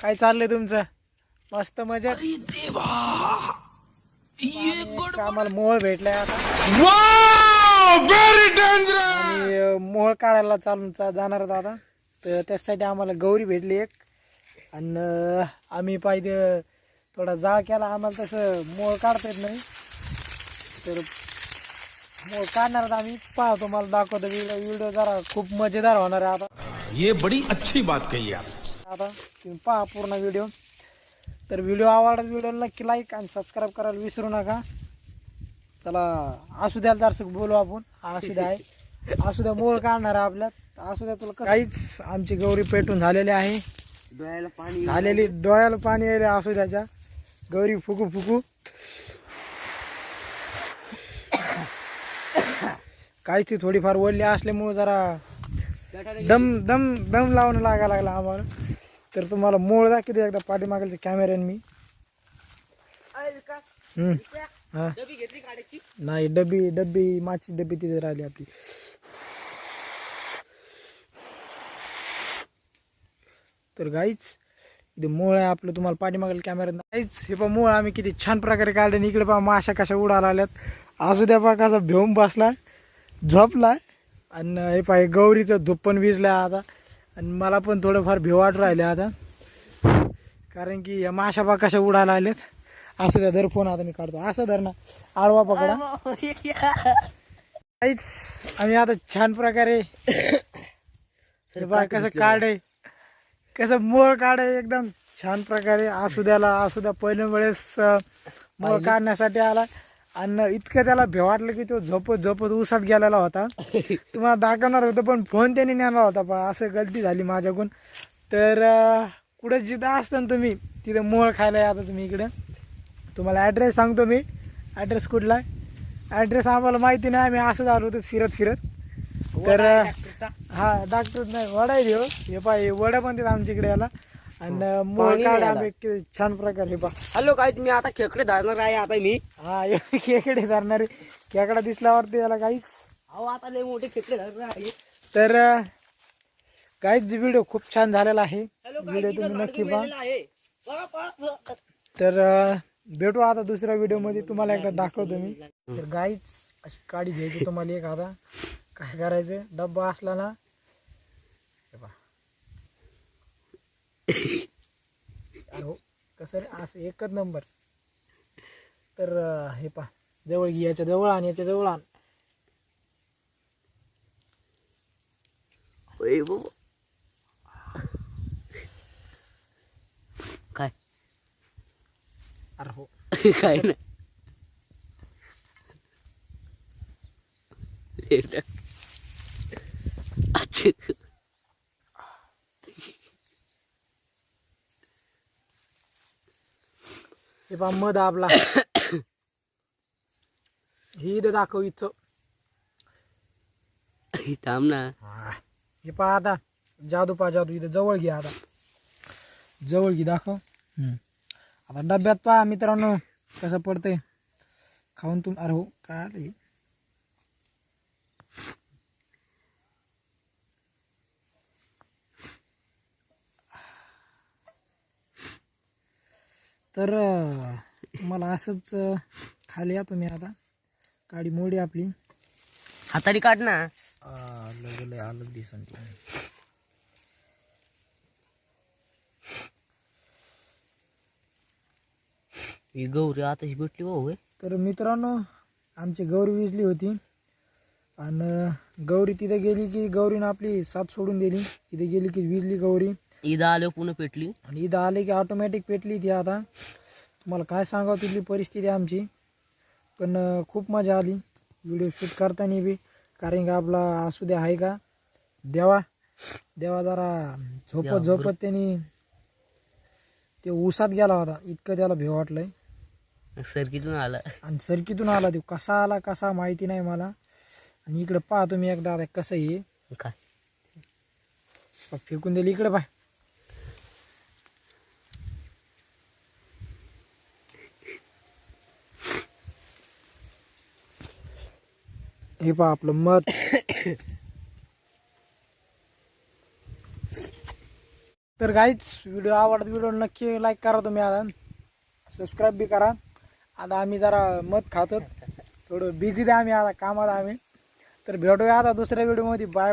काय चाललंय तुमचं? मस्त मजा आम्हाला मोळ भेटलाय आता. मोळ काढायला चालून चा- जाणार आता. तर त्यासाठी आम्हाला गौरी भेटली एक. आणि आम्ही पाहिजे थोडा जाळ केला. आम्हाला तसं मोळ काढता येत नाही. तर मोळ काढणार आम्ही. पाहतो मला दाखवतो व्हिडिओ व्हिडिओ जरा खूप मजेदार होणार आहे आता. ये बड़ी अच्छी बात कही आप। आता तुम्ही पहा पूर्ण व्हिडिओ तर व्हिडिओ आवडला व्हिडिओ नक्की लाईक आणि सबस्क्राईब करायला विसरू नका. चला असू द्याला जरासं बोलू आपण. असू द्या आहे. असू द्या मोळ काढणार आहे आपल्यात. असू द्या तुला काहीच आमची गौरी पेटून झालेली आहे. डोळ्याला पाणी झालेली डोळ्याला पाणी यायले असू द्याच्या गौरी फुकू फुकू काहीच ती थोडीफार ओढली असल्यामुळे जरा दम दम दम लावणं लागायला लागला आम्हाला. तर तुम्हाला मोळ दाखवते एकदा पाठीमागलच्या कॅमेऱ्याने मी. हा. नाही डबी डबी माची डबी तिथे राहिली आपली. तर गाईच इथे मोळ आहे आपलं तुम्हाला पाठीमागेल कॅमेरा नाहीच. हे पहा मोळ आम्ही किती छान प्रकारे काढले आणि इकडे पहा माशा कशा उडाला आल्यात असू द्या पहा कसा भेऊन बसला झोपला आणि हे पहा हे गौरीचं धूप पण विजलं आता. आणि मला पण थोडंफार भेव वाट राहिले आता. कारण की या माशा पहा कशा उडायला आल्यात असू द्या धर फोन आता मी काढतो. असं धर ना. आळवा पकडा. काहीच आम्ही आता छान प्रकारे कसं काढे. कसं मोळ काढे एकदम छान प्रकारे. असू द्याला असू द्या पहिल्या वेळेस मोळ काढण्यासाठी आला. आणि इतकं त्याला भेव वाटलं की तो झोपत झोपत उसात गेलेला होता. तुम्हाला दाखवणार होतं पण फोन त्याने नेला होता पण असं गलती झाली माझ्याकडून. तर कुठं जिथं असतं ना तुम्ही तिथं मोळ खायला या आता तुम्ही इकडं. तुम्हाला ॲड्रेस सांगतो मी. ॲड्रेस कुठला आहे? ॲड्रेस आम्हाला माहिती नाही आम्ही असंच आलो होतो फिरत फिरत. तर हा डॉक्टर नाही वडा ह्यो. हे पा हे वडा पण देतात आमच्या इकडे याला. आणि मोळ पाणी काढ. आम्ही छान प्रकारे हे हॅलो काय तुम्ही आता खेकडे धरणार आहे आता मी? हा हे खेकडे धरणारे. खेकडा दिसल्यावरती याला काहीच. अहो आता लय मोठे खेकडे धरणार आहे. तर काहीच व्हिडिओ खूप छान झालेला आहे. हॅलो काय व्हिडिओ तुम्ही नक्की पहा मेलेलं आहे. बघा, पळा, पळा. तर अं, भेटू आता दुसऱ्या व्हिडिओमध्ये. तुम्हाला एकदा दाखवतो मी. तर गाईच अशी काडी घ्यायची तुम्हाला एक आता. काय करायचं? डब्बा असला ना. हे पहा. अरे हो कसं रे असं एकच नंबर. तर अं, हे पा जवळ घे याच्या जवळ आण याच्या जवळ आण. बाबा. काय? अरे हो. काय ना अच्छा हे पा मध आपला. ही इथं दाखव इथं. थांब ना. हे. पहा आता जादू पहा जादू. इथं जवळ घ्या आता. जवळ घे दाखव. हम्म. आता डब्यात पहा मित्रांनो कसं पडतंय. खाऊन तुम अरे हो काय आलं हे? तर तुम्हाला असंच खाली या तुम्ही आता. काडी मोडी आपली. हाताने काढ ना. अलग लय अलग दिसन. ही गौरी आता ही भेटली भाऊ. तर मित्रांनो आमची गौरी विजली होती. आणि गौरी तिथे गेली की गौरीनं आपली साथ सोडून दिली. तिथे गेली की विजली गौरी. ईद आलं पुन्हा पेटली? आणि इथं आले की ऑटोमॅटिक पेटली ती आता. तुम्हाला काय सांगावं तिथली परिस्थिती आमची. पण खूप मजा आली. व्हिडिओ शूट करताना बी. कारण की आपला असू द्या आहे का? देवा. देवा जरा झोपत झोपत त्यांनी ते उसात गेला होता. इतकं त्याला भेव वाटलंय. सरकीतून आला. आणि सरकीतून आला तो. कसा आला कसा माहिती नाही मला. आणि इकडे पहा तुम्ही एकदा आता कसं आहे. काय? फेकून दिली इकडे पाय हे पहा आपलं मध तर काहीच व्हिडिओ आवडत व्हिडिओ नक्की लाईक करा तुम्ही आता सबस्क्राईब बी करा. आता आम्ही जरा मध खातो थोडं बिझी द्या आम्ही आता कामात आम्ही. तर भेटूया आता दुसऱ्या व्हिडिओमध्ये बाय बाय